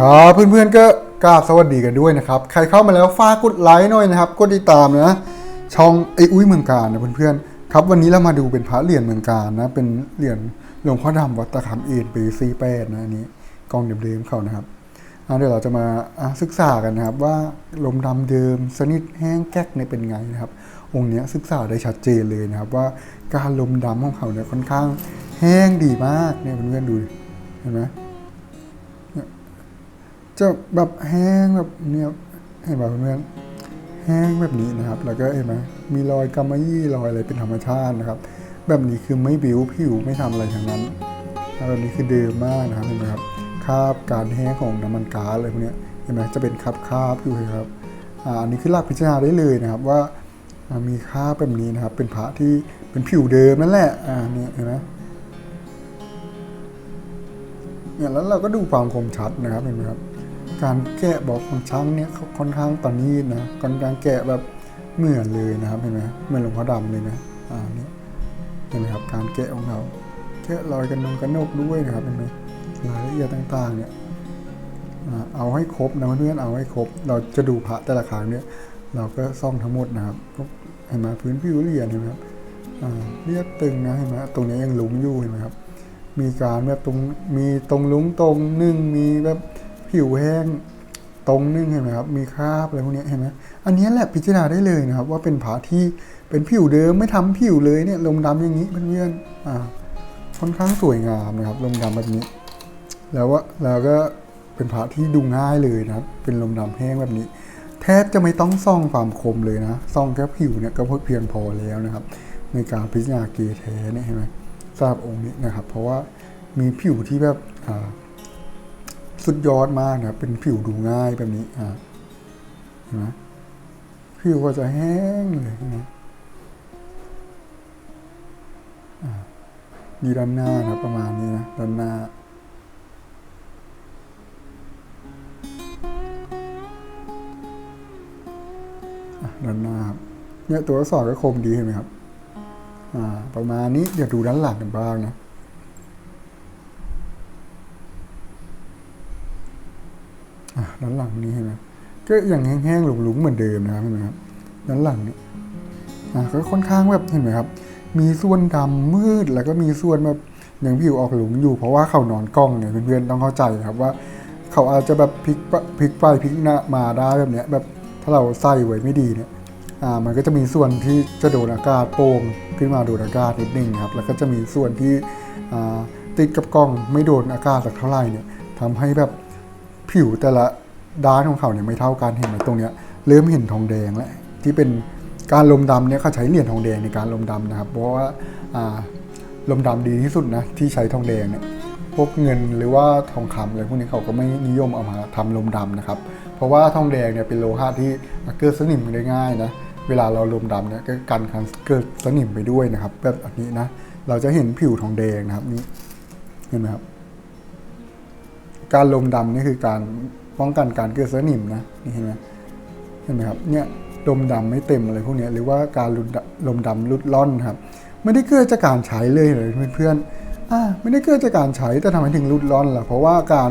ครับเพื่อนๆก็กราบสวัสดีกันด้วยนะครับ ใครเข้ามาแล้วฝากกดไลค์หน่อยนะครับ กดติดตามนะ ช่องไออุ้ยเมืองการนะเพื่อนๆครับวันนี้เรามาดูเป็นพระเหรียญเมืองการนะ เป็นเหรียญหลวงพ่อดำวัดตะขามเอ็นปีซีแปดนะอันนี้กองเดิมๆเขานะครับเดี๋ยวเราจะมาะศึกษากันนะครับว่าลมดำเดิมสนิทแห้งแก๊กเนี่ยเป็นไงนะครับ องค์นี้ศึกษาได้ชัดเจนเลยนะครับ ว่าการลมดำของเขาเนี่ยค่อนข้างแห้งดีมากเนี่ยเพื่อนๆดูเห็นไหม จะแบบแห้งแบบเนี่ยเห็นไหมเพื่อนแห้งแบบนี้นะครับ แล้วก็เห็นไหมมีรอยกำมะยี่รอยอะไรเป็นธรรมชาตินะครับ แบบนี้คือไม่บิ้วผิวไม่ทำอะไรทั้งนั้นแบบนี้คือเดิมมากนะครับเห็นไหมครับคาบการแห้งของน้ำมันก๊าซอะไรพวกนี้เห็นไหมจะเป็นคาบคาบอยู่เลยครับอ่าอันนี้คือหลักพิจารณาได้เลยนะครับว่ามีคาบแบบนี้นะครับ เป็นพระที่เป็นผิวเดิมนั่นแหละอ่าเนี่ยเห็นไหมเนี่ยแล้วเราก็ดูความคมชัดนะครับเห็นไหมครับ การแกะบอกของช้างเนี่ยเขาค่อนข้างตอนนี้นะค่อนข้างแกะแบบเหมือนเลยนะครับเห็นไหมเหมือนหลวงพ่อดำเลยนะอ่านี่เห็นไหมครับการแกะของเขาแกะรอยกันนงกันนกด้วยนะครับเห็นไหมรายละเอียดต่างๆเนี่ยเอาให้ครบนะเพื่อนเอาให้ครบ เราจะดูพระแต่ละครั้งเนี่ย เราก็ซ่อมทั้งหมดนะครับเห็นไหมพื้นผิวละเอียดเห็นไหมครับเรียบตึงนะเห็นไหมตรงนี้ยังหลุมอยู่เห็นไหมครับ มีการแบบตรงมีตรงลุงตรงนึ่งมีแบบ ผิวแห้งตรงนึ่งเห็นไหมครับ มีคราบอะไรพวกนี้เห็นไหมอันนี้แหละพิจารณาได้เลยนะครับ ว่าเป็นผาที่เป็นผิวเดิมไม่ทำผิวเลยเนี่ยลมดำอย่างนี้เพื่อนๆอ่าค่อนข้างสวยงามนะครับ ลมดำแบบนี้ แล้วว่าแล้วก็เป็นผาที่ดูง่ายเลยนะครับ เป็นลมดำแห้งแบบนี้ แทบจะไม่ต้องซ่องความคมเลยนะซ่องแค่ผิวเนี่ยก็เพียงพอแล้วนะครับ ในการพิจารณาเกแท้เนี่ยเห็นไหมทราบองค์นี้นะครับ เพราะว่ามีผิวที่แบบอ่า สุดยอดมากนะครับเป็นผิวดูง่ายแบบนี้อ่าเห็นไหมผิวก็จะแห้งเลยนะอ่ดีด้านหน้านะครับประมาณนี้นะด้านหน้าด้านหน้าครับเนี่ยตัวอักษรก็คมดีเห็นไหมครับ อ่า ประมาณนี้เดี๋ยวดูด้านหลังกันบ้างนะอะ ด้านหลังนี้เห็นไหมก็อย่างแห้งๆหลุมๆเหมือนเดิมนะครับเห็นไหมครับด้านหลังนี้อะก็ค่อนข้างแบบเห็นไหมครับ มีส่วนดำมืดแล้วก็มีส่วนแบบอย่างผิวออกหลุมอยู่ เพราะว่าเขานอนกล้องเนี่ยเพื่อนๆต้องเข้าใจครับว่า เขาอาจจะแบบพลิกพลิกไปพลิกหน้ามาได้แบบเนี้ยแบบถ้าเราใส่ไว้ไม่ดีเนี่ยอ่ามันก็จะมีส่วนที่จะโดนอากาศโป่งขึ้นมาโดนอากาศนิดนึงครับ แล้วก็จะมีส่วนที่อ่าติดกับกล้องไม่โดนอากาศสักเท่าไหร่เนี่ยทำให้แบบ ผิวแต่ละด้านของเขาเนี่ยไม่เท่ากันเห็นไหมตรงเนี้ยเริ่มเห็นทองแดงแล้วที่เป็นการลมดำเนี่ยเขาใช้เหรียญทองแดงในการลมดำนะครับ เพราะว่าอ่าลมดำดีที่สุดนะที่ใช้ทองแดงเนี่ยพวกเงินหรือว่าทองคำอะไรพวกนี้เขาก็ไม่นิยมเอามาทำลมดำนะครับ เพราะว่าทองแดงเนี่ยเป็นโลหะที่เกิดสนิมได้ง่ายนะเวลาเราลมดำเนี่ยก็กันการเกิดสนิมไปด้วยนะครับ แบบอันนี้นะเราจะเห็นผิวทองแดงนะครับนี่เห็นไหมครับ การลมดำนี่คือการป้องกันการเกิดสนิมนะนี่เห็นไหมเห็นไหมครับเนี่ยลมดำไม่เต็มอะไรพวกนี้หรือว่าการลมดำลมดำลุดล่อนครับ ไม่ได้เกิดจากการใช้เลยเลยเพื่อนๆอ่าไม่ได้เกิดจากการใช้แต่ทำไมถึงลุดล่อนล่ะเพราะว่าการ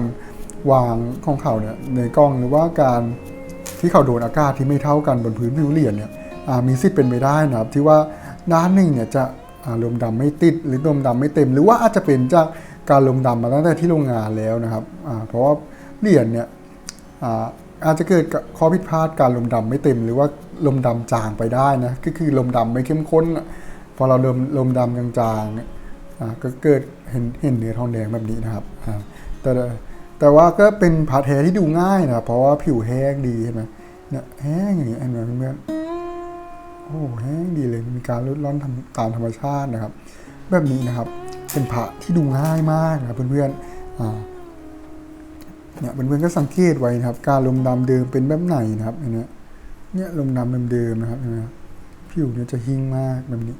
วางของเขาเนี่ยในกล้องหรือว่าการที่เขาโดนอากาศที่ไม่เท่ากันบนพื้นผิวเหรียญเนี่ยอ่ามีสิทธิ์เป็นไปได้นะครับ ที่ว่าด้านหนึ่งเนี่ยจะอ่าลมดำไม่ติดหรือลมดำไม่เต็ม หรือว่าอาจจะเป็นจาก การลมดำมาตั้งแต่ที่โรงงานแล้วนะครับ เพราะว่าเหรียญเนี่ยอาอาจจะเกิดข้อผิดพลาดการลมดำไม่เต็ม หรือว่าลมดำจางไปได้นะก็คือลมดำไม่เข้มข้นอะพอเราลมลมดำจางๆก็เกิดเห็นเห็นเนื้อทองแดงแบบนี้นะครับแต่แต่ว่าก็เป็นผาแท้ที่ดูง่ายนะเพราะว่าผิวแห้งดีใช่ไหมเนี่ยแห้งอย่างเงี้ยเห็นไหมเพื่อนโอ้แห้งดีเลยมีการลดร่อนตามธรรมชาตินะครับ แบบนี้นะครับ เป็นผาที่ดูง่ายมากนะครับเพื่อนๆอ่าเนี่ยเพื่อนๆก็สังเกตไว้นะครับ การลมดำเดิมเป็นแบบไหนนะครับเนี้ยเนี่ยลมดำเดิมๆนะครับเนไหมผิวเนี่ยจะหิ้งมากแบบนี้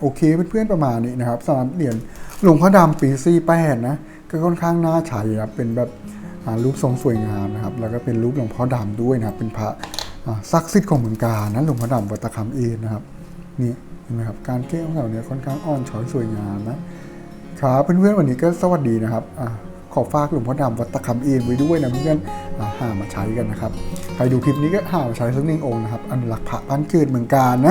โอเคเพื่อนๆประมาณนี้นะครับสำหรับเหรียญหลวงพ่อดำปีซี่แปดนะก็ค่อนข้างน่าใช้ครับเป็นแบบรูปทรงสวยงามนะครับ แล้วก็เป็นรูปหลวงพ่อดำด้วยนะครับ เป็นพระศักดิ์สิทธิ์ของเมืองกาญนะหลวงพ่อดำวัตะคำเอนนะครับนี่ ห็นไหมครับการเก้ของเราเนี่ยค่อนข้างอ่อนช้อยสวยงามนะครับเพื่อนๆวันนี้ก็สวัสดีนะครับอขอฝากหลวงพ่อดำวัดตะคำเองไว้ด้วยนะเพื่อนอ่าหามาใช้กันนะครับใครดูคลิปนี้ก็หามาใช้สักหนึ่งองค์นะครับอนุรักษ์พระบ้านเกิดเมืองการนะ